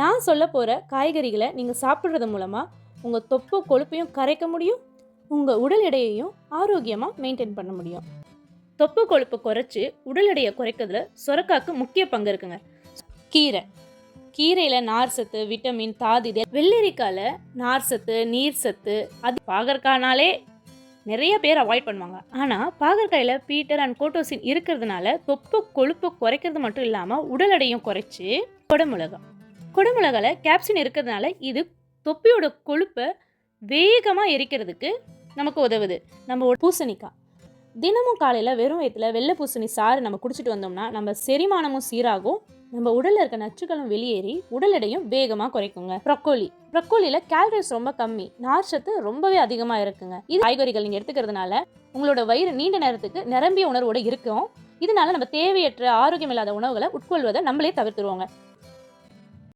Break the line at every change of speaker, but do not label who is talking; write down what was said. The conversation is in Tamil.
நான் சொல்ல போகிற காய்கறிகளை நீங்கள் சாப்பிட்றது மூலமாக உங்கள் தொப்பு கொழுப்பையும் கரைக்க முடியும். உங்கள் உடல் எடையையும் ஆரோக்கியமாக மெயின்டைன் பண்ண முடியும். தொப்பு கொழுப்பு குறைச்சி உடல் எடையை குறைக்கிறதுல சுரக்காக்கு முக்கிய பங்கு இருக்குங்க. கீரை. கீரையில் நார் சத்து விட்டமின் தாது இது வெள்ளரிக்காயில் நார் சத்து நீர் சத்து அது பாகற்காய்னாலே நிறைய பேர் அவாய்ட் பண்ணுவாங்க. ஆனால் பாகற்காயில் பீட்டர் அண்ட் கோட்டோசின் இருக்கிறதுனால தொப்பு கொழுப்பு குறைக்கிறது மட்டும் இல்லாமல் உடல் எடையும் குறைச்சி குடமிளகா குடமிளகால கேப்சின் இருக்கிறதுனால இது தொப்பியோட கொழுப்பை வேகமாக எரிக்கிறதுக்கு நமக்கு உதவுது. நம்ம பூசணிக்காய். தினமும் காலையில் வெறும் வயிற்றுல வெள்ளை பூசணி சாறு நம்ம குடிச்சிட்டு வந்தோம்னா நம்ம செரிமானமும் சீராகும். நம்ம உடலில் இருக்க நச்சுக்களும் வெளியேறி உடல் எடையும் வேகமாக குறைக்குங்க. ப்ரொக்கோலி ப்ரொக்கோலியில் கேலரிஸ் ரொம்ப கம்மி. நார்ச்சத்து ரொம்பவே அதிகமாக இருக்குங்க. இது காய்கறிகள் நீங்கள் எடுத்துக்கிறதுனால உங்களோட வயிறு நீண்ட நேரத்துக்கு நிரம்பிய உணர்வோடு இருக்கும். இதனால நம்ம தேவையற்ற ஆரோக்கியம் இல்லாத உணவுகளை உட்கொள்வதை நம்மளே தவிர்த்துருவோங்க.